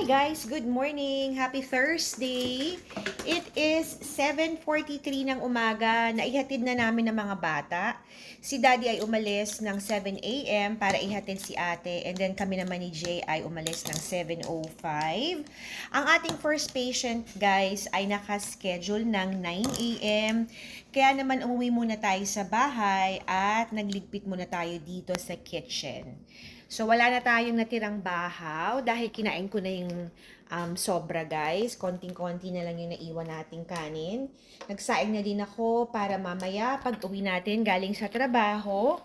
Hi guys, good morning. Happy Thursday. It is 7:43 ng umaga. Naihatid na namin ng mga bata. Si Daddy ay umalis ng 7 a.m. para ihatid si Ate and then kami naman ni Jay ay umalis ng 7:05. Ang ating first patient guys ay naka-schedule ng 9 a.m. Kaya naman umuwi muna tayo sa bahay at nagligpit muna tayo dito sa kitchen. So, wala na tayong natirang bahaw dahil kinain ko na yung um, sobra, guys. Konting-konti na lang yung naiwan nating kanin. Nagsaing na din ako para mamaya pag uwi natin galing sa trabaho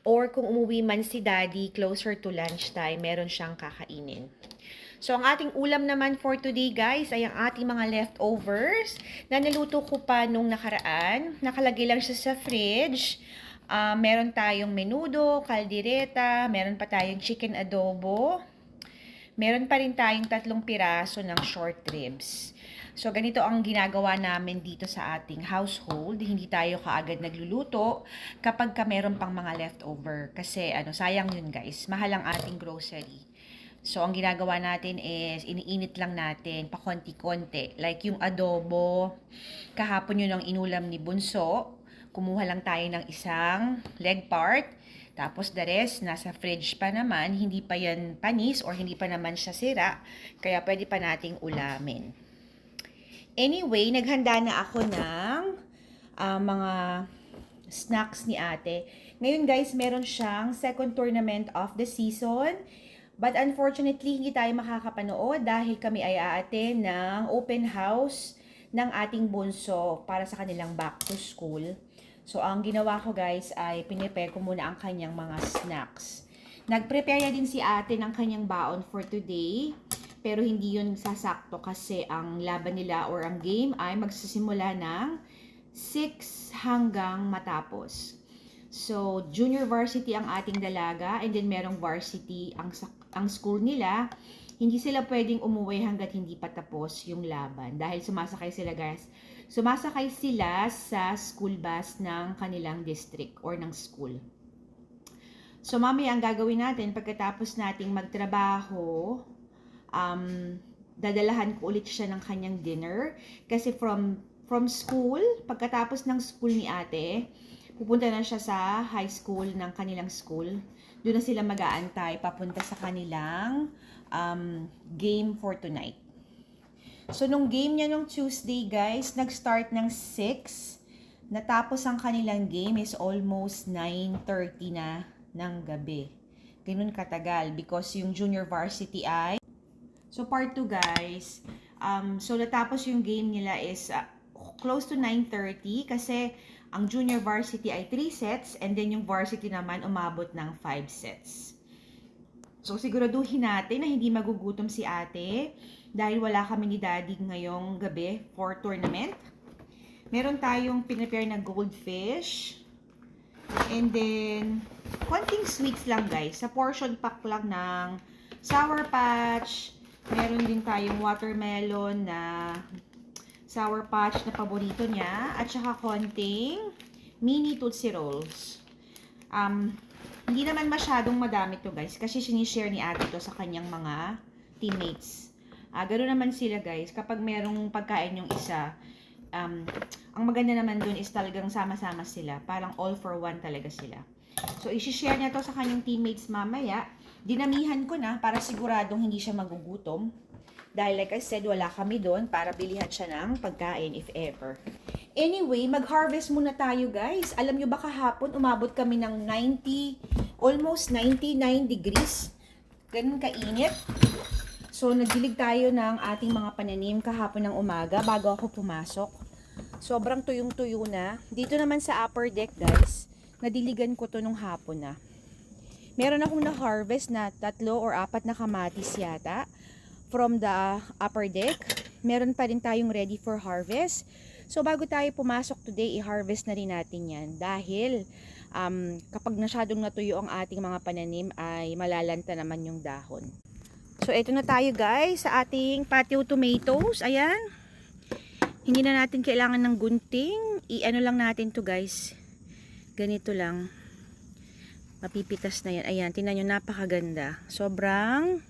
or kung umuwi man si daddy closer to lunchtime, meron siyang kakainin. So, ang ating ulam naman for today, guys, ay ang ating mga leftovers na naluto ko pa nung nakaraan. Nakalagay lang siya sa fridge. Uh, meron tayong menudo, kaldereta, meron pa tayong chicken adobo. Meron pa rin tayong tatlong piraso ng short ribs. So, ganito ang ginagawa namin dito sa ating household. Hindi tayo kaagad nagluluto kapag ka meron pang mga leftover. Kasi, ano, sayang yun guys. Mahal ang ating grocery. So, ang ginagawa natin is, iniinit lang natin, pa konti-konti. Like yung adobo, kahapon yun ang inulam ni Bunso kumuha lang tayo ng isang leg part. Tapos the rest, nasa fridge pa naman, hindi pa yan panis or hindi pa naman siya sira. Kaya pwede pa nating ulamin. Anyway, naghanda na ako ng uh, mga snacks ni ate. Ngayon guys, meron siyang second tournament of the season. But unfortunately, hindi tayo makakapanood dahil kami ay aate ng open house ng ating bunso para sa kanilang back to school. So, ang ginawa ko guys ay pinipare ko muna ang kanyang mga snacks. Nag-prepare na din si ate ng kanyang baon for today. Pero hindi yun sasakto kasi ang laban nila or ang game ay magsisimula ng 6 hanggang matapos. So, junior varsity ang ating dalaga and then merong varsity ang, ang school nila. Hindi sila pwedeng umuwi hanggat hindi pa tapos yung laban dahil sumasakay sila guys Sumasakay sila sa school bus ng kanilang district or ng school. So, mamaya ang gagawin natin pagkatapos nating magtrabaho, um, dadalahan ko ulit siya ng kanyang dinner. Kasi from, from school, pagkatapos ng school ni ate, pupunta na siya sa high school ng kanilang school. Doon na sila mag-aantay papunta sa kanilang um, game for tonight. So, nung game niya nung Tuesday, guys, nag-start ng 6. Natapos ang kanilang game is almost 9.30 na ng gabi. Ganun katagal because yung junior varsity ay... So, part 2, guys. Um, so, natapos yung game nila is uh, close to 9.30 kasi ang junior varsity ay 3 sets and then yung varsity naman umabot ng 5 sets. So, siguraduhin natin na hindi magugutom si ate dahil wala kami ni daddy ngayong gabi for tournament. Meron tayong pinapare na goldfish. And then, konting sweets lang guys. Sa portion pack lang ng Sour Patch. Meron din tayong watermelon na Sour Patch na paborito niya. At saka konting mini Tootsie Rolls. Um, hindi naman masyadong madami to guys kasi sinishare ni ate to sa kanyang mga teammates. Ah, ganoon naman sila guys. Kapag merong pagkain yung isa, um, ang maganda naman dun is talagang sama-sama sila. Parang all for one talaga sila. So, isi-share niya to sa kanyang teammates mamaya. Dinamihan ko na para siguradong hindi siya magugutom. Dahil like I said, wala kami doon para bilihan siya ng pagkain if ever. Anyway, mag-harvest muna tayo guys. Alam nyo ba kahapon, umabot kami ng 90, almost 99 degrees. Ganun kainit. So, nagdilig tayo ng ating mga pananim kahapon ng umaga bago ako pumasok. Sobrang tuyong-tuyo na. Dito naman sa upper deck guys, nadiligan ko to nung hapon na. Meron akong na-harvest na tatlo or apat na kamatis yata from the upper deck. Meron pa rin tayong ready for harvest. So bago tayo pumasok today, i-harvest na rin natin yan dahil um, kapag nasyadong natuyo ang ating mga pananim ay malalanta naman yung dahon. So ito na tayo guys sa ating patio tomatoes. Ayan. Hindi na natin kailangan ng gunting. I-ano lang natin to guys. Ganito lang. Mapipitas na yan. Ayan, tingnan nyo, napakaganda. Sobrang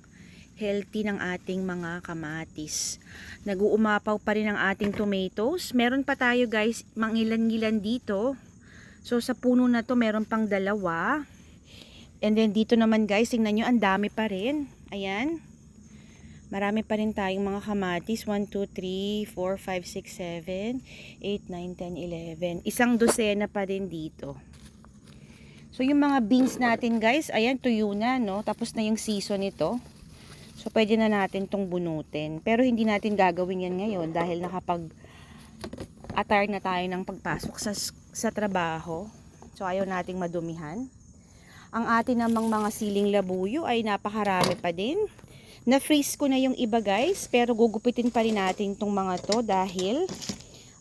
healthy ng ating mga kamatis. Nag-uumapaw pa rin ang ating tomatoes. Meron pa tayo guys, mangilan-ngilan dito. So sa puno na to meron pang dalawa. And then dito naman guys, tingnan nyo, ang dami pa rin. Ayan. Marami pa rin tayong mga kamatis. 1, 2, 3, 4, 5, 6, 7, 8, 9, 10, 11. Isang dosena pa rin dito. So yung mga beans natin guys, ayan tuyo na no. Tapos na yung season nito. So pwede na natin tong bunutin. Pero hindi natin gagawin yan ngayon dahil nakapag attire na tayo ng pagpasok sa, sa trabaho. So ayaw nating madumihan. Ang atin namang mga siling labuyo ay napakarami pa din. Na-freeze ko na yung iba guys, pero gugupitin pa rin natin tong mga to dahil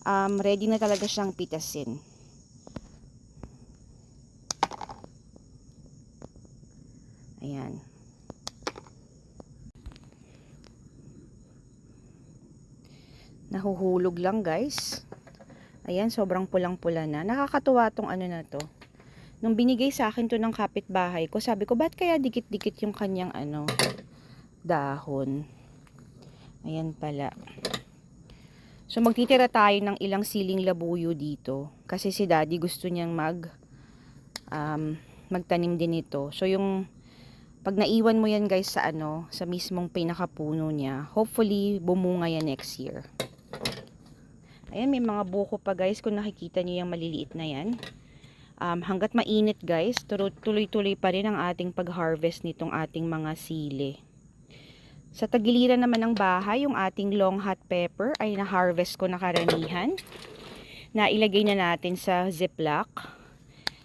um, ready na talaga siyang pitasin. Ayan. Nahuhulog lang guys. Ayan, sobrang pulang-pula na. Nakakatuwa tong ano na to. Nung binigay sa akin to ng kapitbahay ko, sabi ko, ba't kaya dikit-dikit yung kanyang ano, dahon? Ayan pala. So, magtitira tayo ng ilang siling labuyo dito. Kasi si daddy gusto niyang mag, um, magtanim din ito. So, yung, pag naiwan mo yan guys sa ano, sa mismong pinakapuno niya, hopefully, bumunga yan next year. Ayan, may mga buko pa guys. Kung nakikita niyo yung maliliit na yan. Um, hanggat mainit guys, tuloy-tuloy pa rin ang ating pag-harvest nitong ating mga sili. Sa tagiliran naman ng bahay, yung ating long hot pepper ay na-harvest ko na karamihan. Na ilagay na natin sa ziplock.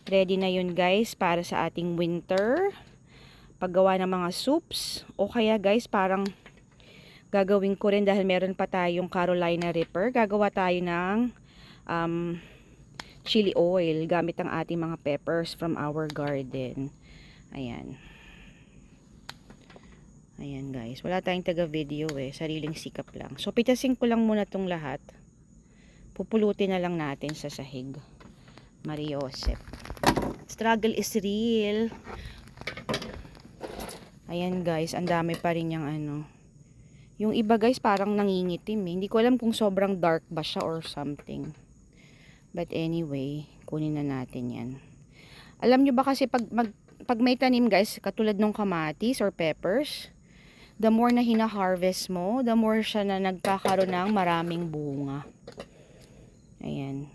Ready na yun guys para sa ating winter. Paggawa ng mga soups. O kaya guys, parang gagawin ko rin dahil meron pa tayong Carolina Reaper. Gagawa tayo ng um, chili oil gamit ang ating mga peppers from our garden. Ayan. Ayan guys. Wala tayong taga-video eh. Sariling sikap lang. So pitasin ko lang muna tong lahat. Pupulutin na lang natin sa sahig. Mariosep. Struggle is real. Ayan guys. Ang dami pa rin yung ano. Yung iba guys parang nangingitim eh. Hindi ko alam kung sobrang dark ba siya or something. But anyway, kunin na natin yan. Alam nyo ba kasi pag, mag, pag may tanim guys, katulad ng kamatis or peppers, the more na hina-harvest mo, the more siya na nagkakaroon ng maraming bunga. Ayan.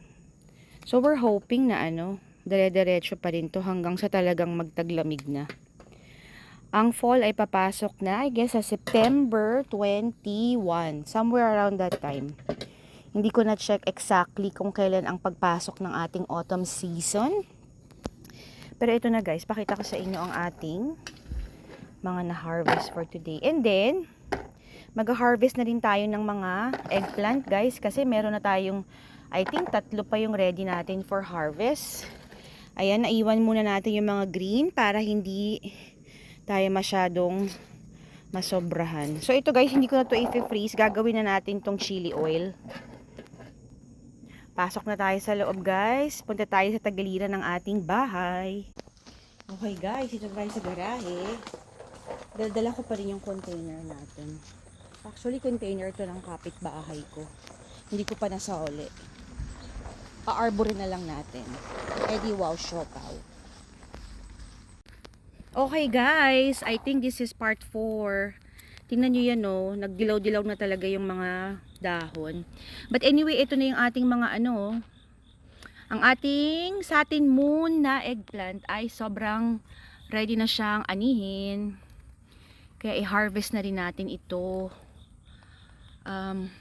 So we're hoping na ano, dire-diretso pa rin to hanggang sa talagang magtaglamig na. Ang fall ay papasok na, I guess, sa September 21. Somewhere around that time. Hindi ko na-check exactly kung kailan ang pagpasok ng ating autumn season. Pero ito na guys, pakita ko sa inyo ang ating mga na-harvest for today. And then, mag-harvest na rin tayo ng mga eggplant guys. Kasi meron na tayong, I think, tatlo pa yung ready natin for harvest. Ayan, naiwan muna natin yung mga green para hindi tayo masyadong masobrahan. So ito guys, hindi ko na to i-freeze. Gagawin na natin tong chili oil. Pasok na tayo sa loob guys. Punta tayo sa tagiliran ng ating bahay. Okay guys, ito tayo sa garahe. Daldala ko pa rin yung container natin. Actually, container to ng kapitbahay ko. Hindi ko pa nasauli. Pa-arborin na lang natin. Eddie Wow Siopaw. Okay guys, I think this is part 4. Tingnan nyo yan no, nagdilaw-dilaw na talaga yung mga dahon. But anyway, ito na yung ating mga ano. Ang ating satin moon na eggplant ay sobrang ready na siyang anihin. Kaya i-harvest na rin natin ito. Um,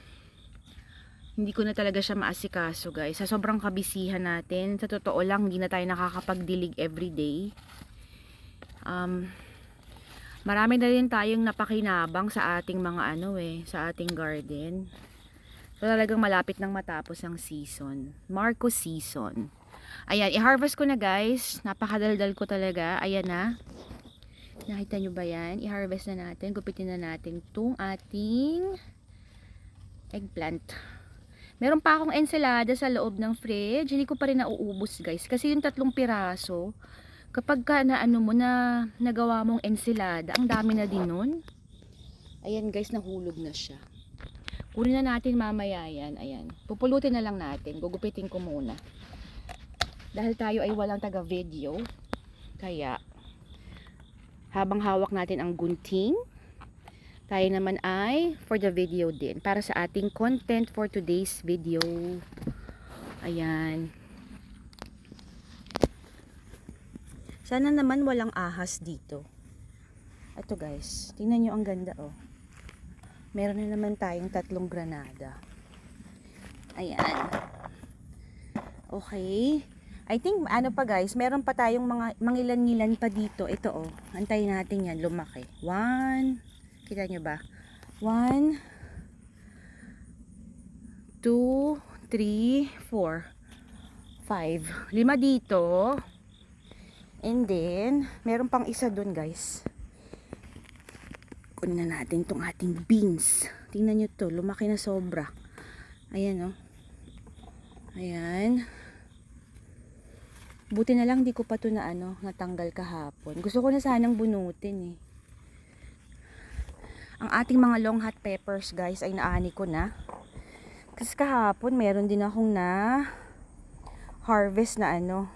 hindi ko na talaga siya maasikaso guys. Sa sobrang kabisihan natin, sa totoo lang, hindi na tayo nakakapagdilig everyday. Um, marami na rin tayong napakinabang sa ating mga ano eh, sa ating garden. So talagang malapit nang matapos ang season. Marco season. Ayan, i-harvest ko na guys. Napakadaldal ko talaga. Ayan na. Nakita nyo ba yan? I-harvest na natin. Gupitin na natin itong ating eggplant. Meron pa akong ensalada sa loob ng fridge. Hindi ko pa rin nauubos guys. Kasi yung tatlong piraso, kapag ka na ano mo na nagawa mong ensalada, ang dami na din nun. Ayan guys, nahulog na siya. Kunin na natin mamaya yan. Ayan. Pupulutin na lang natin. Gugupitin ko muna. Dahil tayo ay walang taga-video. Kaya, habang hawak natin ang gunting, tayo naman ay for the video din. Para sa ating content for today's video. Ayan. Sana naman walang ahas dito. Ito guys, tingnan nyo ang ganda oh. Meron na naman tayong tatlong granada. Ayan. Okay. I think ano pa guys, meron pa tayong mga mangilan-ngilan pa dito. Ito oh. Antayin natin yan lumaki. One. Kita nyo ba? One. Two. Three. Four. Five. Lima dito. And then, meron pang isa dun guys. Kunin na natin tong ating beans. Tingnan nyo to, lumaki na sobra. Ayan oh. Ayan. Buti na lang di ko pa to na ano, natanggal kahapon. Gusto ko na sanang bunutin eh. Ang ating mga long hot peppers guys ay naani ko na. Kasi kahapon meron din akong na harvest na ano,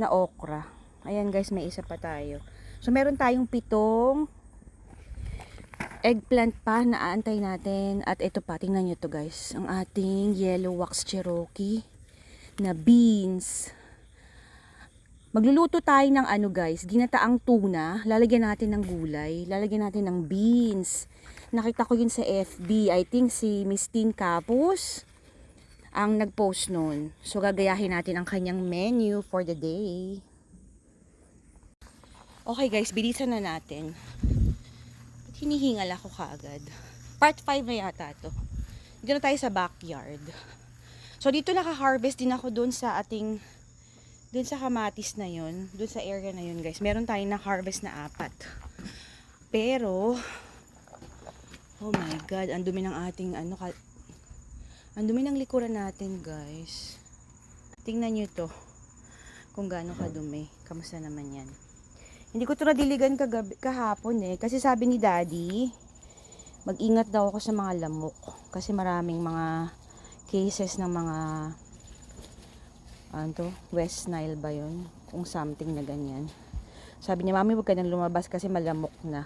na okra. Ayan guys, may isa pa tayo. So meron tayong pitong eggplant pa na aantay natin. At ito pa, tingnan nyo to guys. Ang ating yellow wax cherokee na beans. Magluluto tayo ng ano guys, ginataang tuna. Lalagyan natin ng gulay. Lalagyan natin ng beans. Nakita ko yun sa FB. I think si Miss Tin Capus ang nag-post nun. So gagayahin natin ang kanyang menu for the day. Okay guys, bilisan na natin. Ba't hinihingal ako kaagad? Part 5 na yata to. Dito na tayo sa backyard. So dito naka-harvest din ako doon sa ating doon sa kamatis na yun, doon sa area na yun guys. Meron tayong na-harvest na apat. Pero Oh my god, ang dumi ng ating ano ka ang dumi ng likuran natin, guys. Tingnan nyo to. Kung gaano kadumi. Kamusta naman yan? Hindi ko to nadiligan kagabi, kahapon eh. Kasi sabi ni daddy, mag-ingat daw ako sa mga lamok. Kasi maraming mga cases ng mga ano to, West Nile ba yun? Kung something na ganyan. Sabi niya, mami, huwag ka nang lumabas kasi malamok na.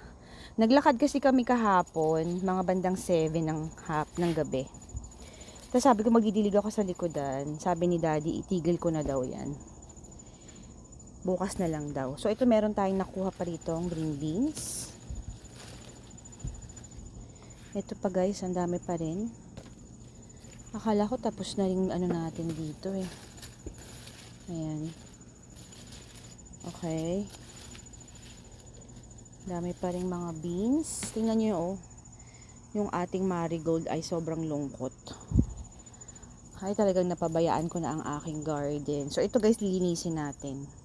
Naglakad kasi kami kahapon, mga bandang 7 ng hap ng gabi. Tapos sabi ko magdidilig ako sa likodan. Sabi ni daddy, itigil ko na daw yan. Bukas na lang daw. So ito meron tayong nakuha pa rito ang green beans. Ito pa guys, ang dami pa rin. Akala ko tapos na rin ano natin dito eh. Ayan. Okay. Dami pa rin mga beans. Tingnan nyo oh. Yung ating marigold ay sobrang lungkot. Ay talagang napabayaan ko na ang aking garden. So ito guys, lilinisin natin.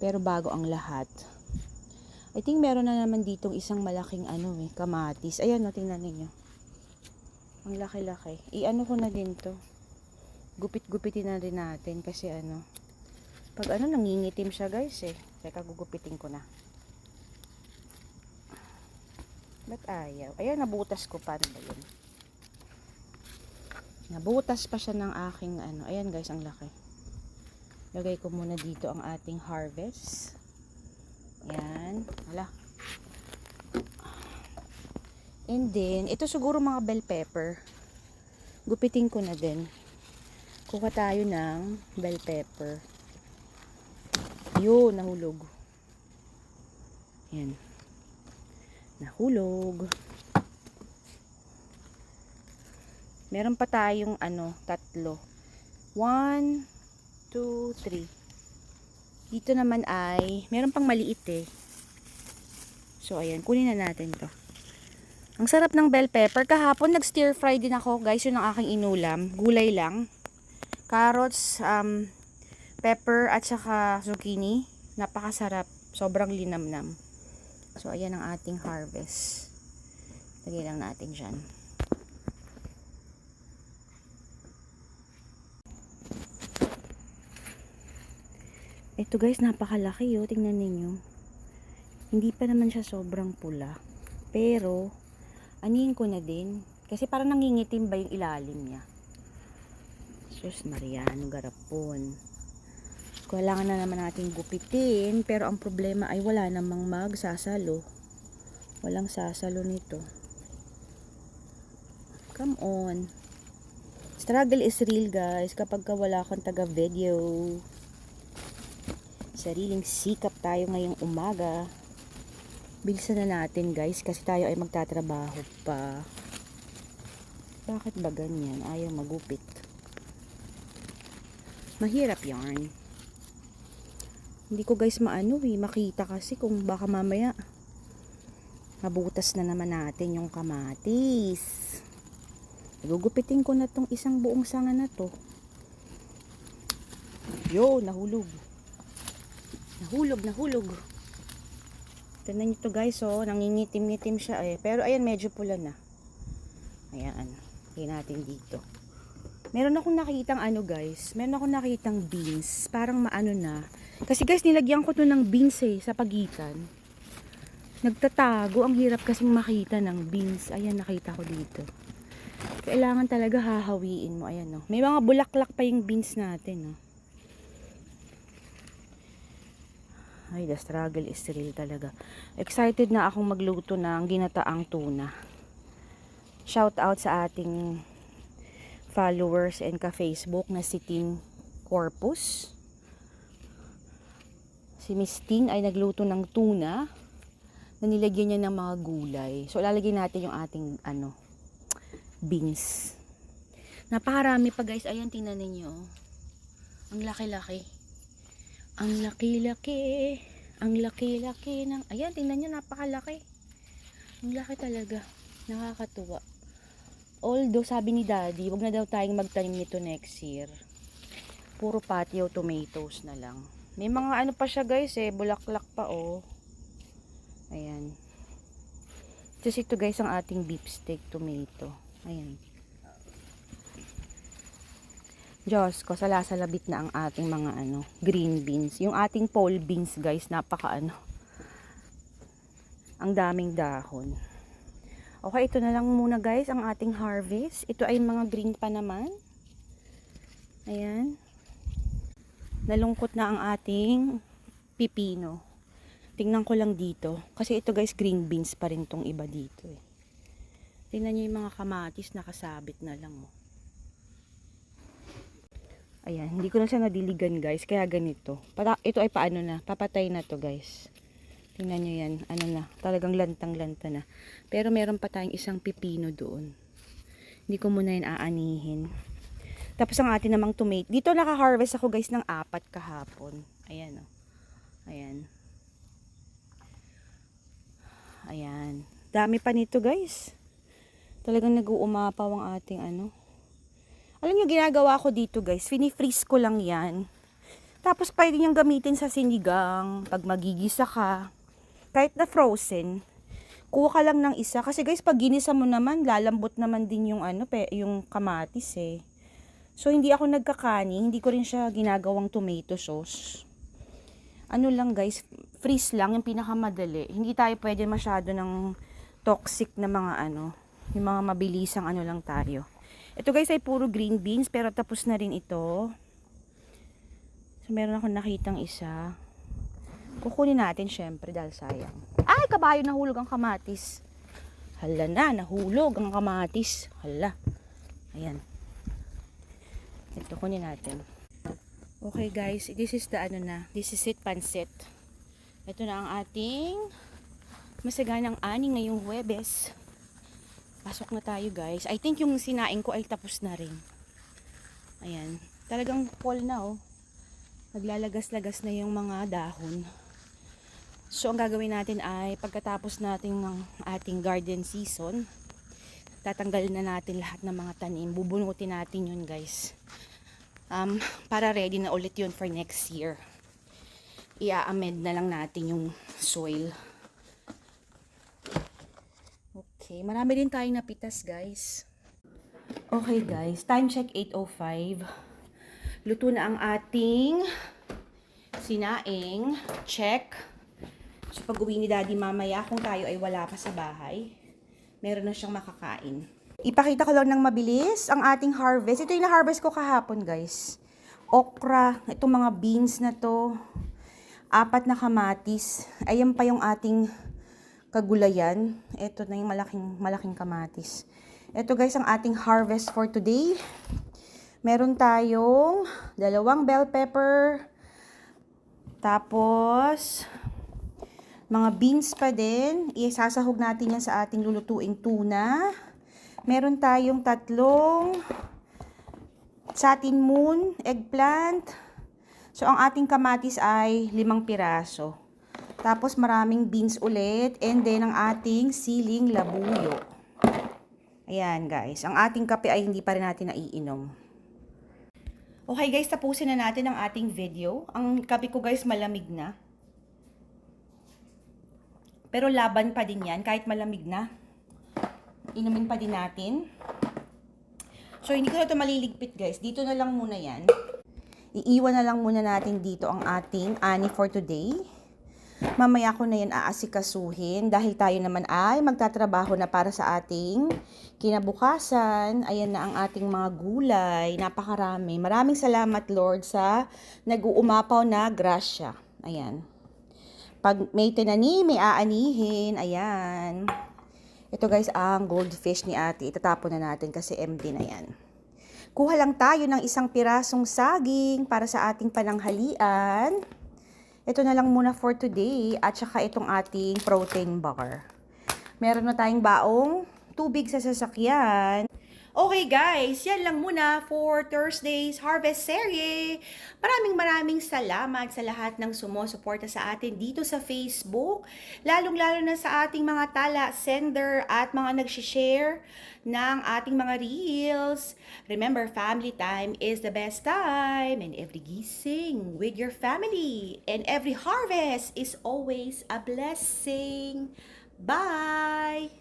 Pero bago ang lahat. I think meron na naman ditong isang malaking ano eh, kamatis. Ayan o, tingnan ninyo. Ang laki-laki. I-ano ko na din to. Gupit-gupitin na rin natin kasi ano. Pag ano, nangingitim siya guys eh. Teka, gugupitin ko na. Ba't ayaw? Ayan, nabutas ko. Paano ba yun? Nabutas pa siya ng aking ano. Ayan guys, ang laki. Lagay ko muna dito ang ating harvest. Ayan. Hala. And then, ito siguro mga bell pepper. Gupitin ko na din. Kuha tayo ng bell pepper. Yun, nahulog. Ayan. Nahulog. Meron pa tayong ano, tatlo. One, two, three. Dito naman ay, meron pang maliit eh. So, ayan, kunin na natin to. Ang sarap ng bell pepper. Kahapon, nag-stir fry din ako, guys. Yun ang aking inulam. Gulay lang. Carrots, um, pepper, at saka zucchini. Napakasarap. Sobrang linamnam. So, ayan ang ating harvest. Lagay lang natin dyan. Ito guys, napakalaki oh. Tingnan ninyo. Hindi pa naman siya sobrang pula. Pero, anihin ko na din. Kasi parang nangingitim ba yung ilalim niya. Sus Maria, ano garapon. Kailangan na naman natin gupitin, pero ang problema ay wala namang magsasalo. Walang sasalo nito. Come on. Struggle is real guys kapag ka wala kang taga video. Sariling sikap tayo ngayong umaga. Bilisan na natin guys kasi tayo ay magtatrabaho pa. Bakit ba ganyan? Ayaw magupit. Mahirap yarn. Hindi ko guys maano eh, makita kasi kung baka mamaya mabutas na naman natin yung kamatis. Gugupitin ko na tong isang buong sanga na to. Yo, nahulog. Nahulog, nahulog. Tignan nyo to guys, oh. Nangingitim-ngitim siya eh. Pero ayan, medyo pula na. Ayan. Tingnan natin dito. Meron akong nakitang ano guys. Meron akong nakitang beans. Parang maano na. Kasi guys, nilagyan ko to ng beans eh, sa pagitan. Nagtatago. Ang hirap kasing makita ng beans. Ayan, nakita ko dito. Kailangan talaga hahawiin mo. Ayan, no. May mga bulaklak pa yung beans natin, no. Ay, the struggle is real talaga. Excited na akong magluto ng ginataang tuna. Shout out sa ating followers and ka-Facebook na si Team Corpus. Si Miss Tin ay nagluto ng tuna na nilagyan niya ng mga gulay. So, lalagyan natin yung ating ano, beans. Napakarami pa guys. Ayan, tingnan ninyo. Ang laki-laki. Ang laki-laki. Ang laki-laki ng... Ayan, tingnan nyo, napakalaki. Ang laki talaga. Nakakatuwa. Although, sabi ni Daddy, wag na daw tayong magtanim nito next year. Puro patio tomatoes na lang. May mga ano pa siya guys eh, bulaklak pa oh. Ayan. Tapos ito guys ang ating beef steak tomato. Ayan. Diyos ko, salasalabit na ang ating mga ano, green beans. Yung ating pole beans guys, napaka ano. Ang daming dahon. Okay, ito na lang muna guys ang ating harvest. Ito ay mga green pa naman. Ayan. Nalungkot na ang ating pipino. Tingnan ko lang dito. Kasi ito guys, green beans pa rin tong iba dito eh. Tingnan nyo yung mga kamatis nakasabit na lang oh. Ayan, hindi ko na siya nadiligan guys, kaya ganito. Para, ito ay paano na, papatay na to guys. Tingnan nyo yan, ano na, talagang lantang-lanta na. Pero meron pa tayong isang pipino doon. Hindi ko muna yan aanihin. Tapos ang atin namang tomato. Dito naka-harvest ako guys ng apat kahapon. Ayan o. Ayan. Ayan. Dami pa nito guys. Talagang nag-uumapaw ang ating ano. Alam nyo, ginagawa ko dito guys, fini-freeze ko lang yan. Tapos pwede niyang gamitin sa sinigang, pag magigisa ka. Kahit na frozen, kuha ka lang ng isa. Kasi guys, pag ginisa mo naman, lalambot naman din yung ano, pe, yung kamatis eh. So, hindi ako nagkakani, hindi ko rin siya ginagawang tomato sauce. Ano lang guys, freeze lang yung pinakamadali. Hindi tayo pwede masyado ng toxic na mga ano, yung mga mabilisang ano lang tayo. Ito guys ay puro green beans pero tapos na rin ito. So meron akong nakitang isa. Kukunin natin syempre dahil sayang. Ay, kabayo nahulog ang kamatis. Hala na, nahulog ang kamatis. Hala. Ayan. Ito kunin natin. Okay guys, this is the ano na. This is it pansit. Ito na ang ating masaganang ani ngayong Huwebes. Pasok na tayo guys. I think yung sinaing ko ay tapos na rin. Ayan. Talagang fall na oh. Naglalagas-lagas na yung mga dahon. So ang gagawin natin ay pagkatapos natin ng ating garden season, tatanggalin na natin lahat ng mga tanim. Bubunutin natin yun guys. Um, para ready na ulit yun for next year. Ia-amend na lang natin yung soil. Okay, marami din tayong napitas, guys. Okay, guys. Time check 8.05. Luto na ang ating sinaing. Check. So, pag uwi ni daddy mamaya, kung tayo ay wala pa sa bahay, meron na siyang makakain. Ipakita ko lang ng mabilis ang ating harvest. Ito yung na-harvest ko kahapon, guys. Okra, itong mga beans na to. Apat na kamatis. Ayan pa yung ating kagulayan. Ito na yung malaking, malaking kamatis. Ito guys, ang ating harvest for today. Meron tayong dalawang bell pepper. Tapos, mga beans pa din. Isasahog natin yan sa ating lulutuing tuna. Meron tayong tatlong satin moon, eggplant. So, ang ating kamatis ay limang piraso. Tapos, maraming beans ulit. And then, ang ating siling labuyo. Ayan, guys. Ang ating kape ay hindi pa rin natin naiinom. Okay, guys. Tapusin na natin ang ating video. Ang kape ko, guys, malamig na. Pero laban pa din yan, kahit malamig na. Inumin pa din natin. So, hindi ko na ito maliligpit, guys. Dito na lang muna yan. Iiwan na lang muna natin dito ang ating ani for today. Mamaya ko na yan aasikasuhin dahil tayo naman ay magtatrabaho na para sa ating kinabukasan. Ayan na ang ating mga gulay. Napakarami. Maraming salamat Lord sa nag-uumapaw na grasya. Ayan. Pag may tinanim, may aanihin. Ayan. Ito guys, ang goldfish ni ate. Itatapon na natin kasi empty na yan. Kuha lang tayo ng isang pirasong saging para sa ating pananghalian. Ito na lang muna for today at saka itong ating protein bar. Meron na tayong baong tubig sa sasakyan. Okay guys, yan lang muna for Thursday's Harvest Serie. Maraming maraming salamat sa lahat ng sumusuporta sa atin dito sa Facebook. Lalong-lalo na sa ating mga tala, sender at mga nag-share ng ating mga reels. Remember, family time is the best time and every gising with your family and every harvest is always a blessing. Bye!